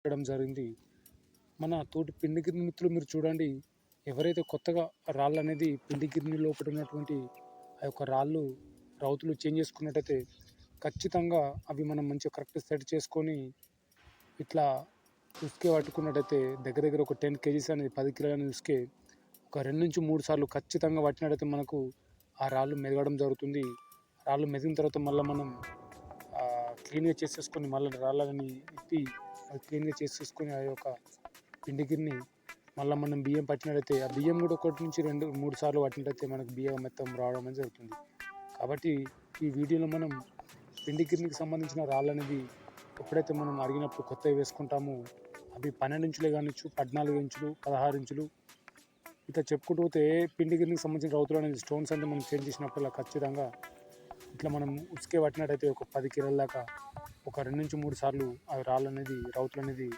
చేయడం జరిగింది. మన తోటి పిండి గిన్నె మిత్రులు మీరు చూడండి. ఎవరైతే కొత్తగా రాళ్ళు అనేది పిండి గిరిని లోపల ఉన్నటువంటి ఆ యొక్క రాళ్ళు రౌతులు చేంజ్ చేసుకున్నట్టయితే ఖచ్చితంగా అవి మనం మంచిగా కరెక్ట్ సెట్ చేసుకొని ఇట్లా ఉసుకే పట్టుకున్నట్టయితే దగ్గర దగ్గర ఒక టెన్ కేజీస్ అనేది పది కిలోల ఉసుకే ఒక రెండు నుంచి మూడు సార్లు ఖచ్చితంగా పట్టినట్టయితే మనకు ఆ రాళ్ళు మెదగడం జరుగుతుంది. రాళ్ళు మెదిగిన తర్వాత మళ్ళీ మనం క్లీన్గా చేసేసుకొని మళ్ళీ రాళ్ళని ఇప్పి అది క్లీన్గా చేసేసుకొని ఆ యొక్క పిండి మళ్ళీ మనం బియ్యం పట్టినట్టయితే ఆ బియ్యం కూడా ఒకటి నుంచి రెండు మూడు సార్లు పట్టినట్టయితే మనకు బియ్యం మొత్తం రావడం అనేది జరుగుతుంది. కాబట్టి ఈ వీడియోలో మనం పిండి సంబంధించిన రాళ్ళు అనేది ఎప్పుడైతే మనం అడిగినప్పుడు కొత్తవి వేసుకుంటామో అవి పన్నెండు ఇంచులే కానిచ్చు పద్నాలుగు ఇంచులు పదహారు ఇంచులు ఇట్లా చెప్పుకుంటూ పోతే పిండి సంబంధించిన రౌతులు అనేది స్టోన్స్ అనేది మనం చేంజ్ చేసినప్పుడు ఖచ్చితంగా ఇట్లా మనం ఉసుకే పట్టినట్టయితే ఒక పది కిలోల దాకా ఒక రెండు నుంచి మూడు సార్లు ఆ రాళ్ళు అనేది రౌతులు అనేది